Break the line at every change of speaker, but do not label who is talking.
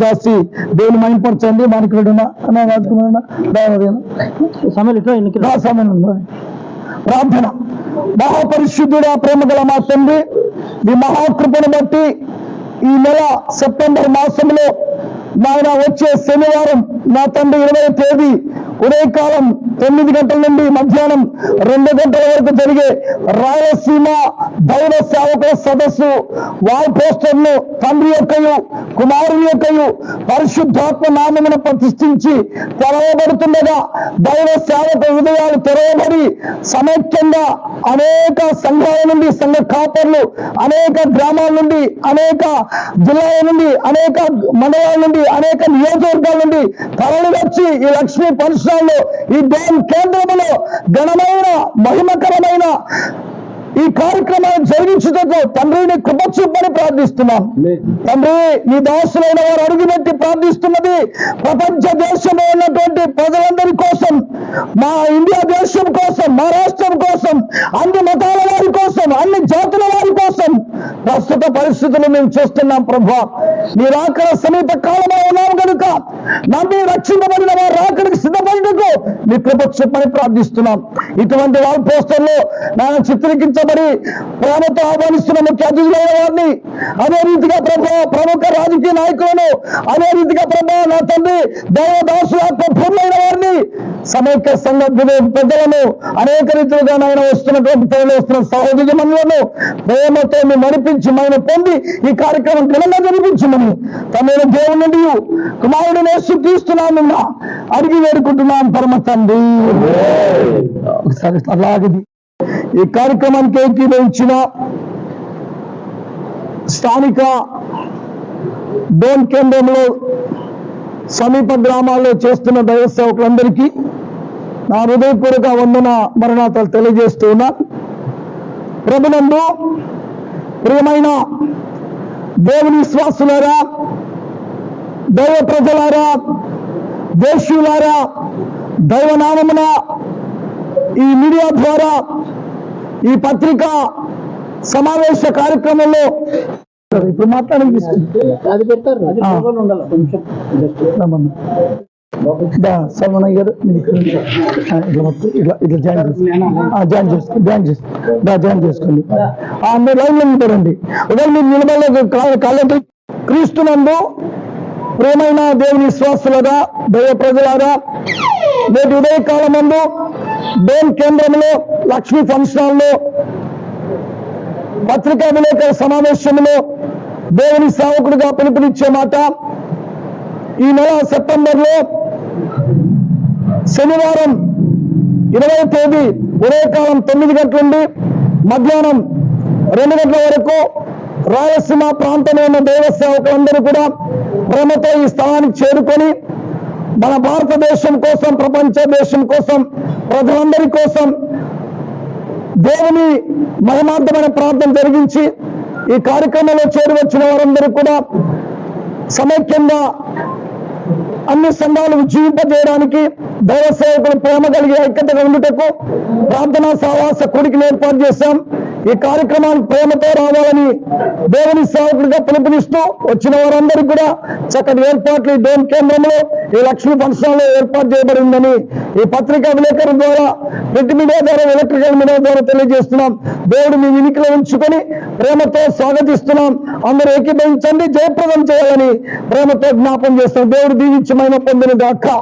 చేసి దేవుని మైంపరచండి మనకి అన్న వాడుకున్నా
సమయం ఇట్లా ఎన్నికలు?
నా సమయం ఉంది. ప్రార్థన మహాపరిశుద్ధుడా ప్రేమ గల మా తండ్రి. మీ మహాకృపను బట్టి ఈ నెల సెప్టెంబర్ మాసంలో నాయన వచ్చే శనివారం నా తండ్రి ఇరవై తేదీ ఉదయకాలం తొమ్మిది గంటల నుండి మధ్యాహ్నం రెండు గంటల వరకు జరిగే రాయలసీమ దైవ సేవకుల సదస్సు వాల్ పోస్టర్ను తండ్రి యొక్కయు కుమారుని యొక్కయు పరిశుద్ధాత్మ నామమును ప్రతిష్ఠించి తెరవబడుతుండగా దైవ సేవక హృదయాలు తెరవబడి సమైక్యంగా అనేక సంఘాల నుండి సంఘ కాపర్లు అనేక గ్రామాల నుండి అనేక జిల్లాల నుండి అనేక మండలాల నుండి అనేక నియోజకవర్గాల నుండి తరలి వచ్చి ఈ లక్ష్మీ పరిశ్రమలో ఈ డ్యామ్ కేంద్రంలో ఘనమైన మహిమకరమైన ఈ కార్యక్రమాన్ని జరిగించుటకు తండ్రిని కృప చూపని ప్రార్థిస్తున్నాం తండ్రి నీ దాసులైన వారు అడుగునెట్టి ప్రార్థిస్తున్నది ప్రపంచ దేశంలో ఉన్నటువంటి ప్రజలందరి కోసం మా ఇండియా దేశం కోసం మా రాష్ట్రం కోసం అన్ని మతాల వారి కోసం అన్ని జాతుల వారి కోసం ప్రస్తుత పరిస్థితులు మేము చూస్తున్నాం ప్రభా. మీ రాకడ సమీప కాలంలో ఉన్నాం కనుక నమ్మి రక్షించబడిన వారు రాకడికి సిద్ధపడినకు మీ కృప ప్రార్థిస్తున్నాం. ఇటువంటి వాల్ పోస్టర్లో నాన్న చిత్రీకరించబడి ప్రేమతో ఆహ్వానిస్తున్న ముఖ్య అతిథులైన వారిని అదే రీతిగా ప్రభా ప్రముఖ రాజకీయ నాయకులను అదే రీతిగా ప్రభా నా తండ్రి దైవదాసు ఆత్మ పూర్ణమైన వారిని సమైక్య సంఘ పెద్దలను అనేక రీతిలుగా నాయన వస్తున్నటువంటి ప్రజలు వస్తున్న సహోదరి మనులను ప్రేమతో మేము నడిపించి మనం పొంది ఈ కార్యక్రమం ఘనంగా జరిపించమని తమైన దేవుని నుండి కుమారుడిని తీస్తున్నాను అడిగి వేడుకుంటున్నాను పరమ తండ్రి. ఒకసారి అలాగది. ఈ కార్యక్రమానికి ఏకీభవించిన స్థానిక డోన్ కేంద్రంలో సమీప గ్రామాల్లో చేస్తున్న దైవ సేవకులందరికీ నా హృదయపూర్వక వందన మరణాతలు తెలియజేస్తూ ఉన్నా ప్రభునందు ప్రియమైన దేవుని విశ్వాసులారా దైవ ప్రజలారా దేశీయులారా దైవనామమున ఈ మీడియా ద్వారా ఈ పత్రిక సమావేశ కార్యక్రమంలో ఇప్పుడు మాట్లాడి
అది పెట్టారు అది
గారు. ఇట్లా మొత్తం ఇట్లా ఇట్లా జాయిన్ చేసుకోండి ఆ, జాయిన్ చేసుకోండి జాయిన్ చేసుకోండి జాయిన్ చేసుకోండి. మీరు లైన్లో ఉంటారండి. ఒకవేళ మీరు నిలబడలేదు కాలేదు క్రీస్తునందు ప్రేమైన దేవుని విశ్వాసులుగా దైవ ప్రజలారా నేటి ఉదయ కాలమందు డోన్ కేంద్రంలో లక్ష్మీ ఫంక్షన్లో పత్రికా విలేకరుల సమావేశంలో దేవుని సేవకుడిగా పిలుపునిచ్చే మాట ఈ నెల సెప్టెంబర్లో శనివారం ఇరవై తేదీ ఉదయకాలం తొమ్మిది గంటల నుండి మధ్యాహ్నం రెండు గంటల వరకు రాయలసీమ ప్రాంతంలో ఉన్న దైవ సేవకులందరూ కూడా ప్రేమతో ఈ స్థలానికి చేరుకొని మన భారతదేశం కోసం ప్రపంచ దేశం కోసం ప్రజలందరి కోసం దేవుని మహిమార్థమైన ప్రార్థన జరిగించి ఈ కార్యక్రమంలో చేరువచ్చిన వారందరూ కూడా సమైక్యంగా అన్ని సంఘాలు జీవింపజేయడానికి దైవ సేవకులు ప్రేమ కలిగి ఐక్యత ఉండుటకు ప్రార్థనా సావాస కొడికి ఏర్పాటు చేశాం. ఈ కార్యక్రమాలు ప్రేమతో రావాలని దేవుని సేవకుడిగా పిలుపునిస్తూ వచ్చిన వారందరికీ కూడా చక్కటి ఏర్పాట్లు ఈ దేవుని కేంద్రంలో ఈ లక్ష్మీ ఫంక్షన్లో ఏర్పాటు చేయబడిందని ఈ పత్రికా విలేకరుల ద్వారా ప్రింట్ మీడియా ద్వారా ఎలక్ట్రికల్ మీడియా ద్వారా తెలియజేస్తున్నాం. దేవుడు మీ వినికిలో ఉంచుకొని ప్రేమతో స్వాగతిస్తున్నాం. అందరూ ఏకీభవించండి జయప్రదం చేయాలని ప్రేమతో జ్ఞాపం చేస్తాం దేవుడు దీవించమైన పొందిన దాకా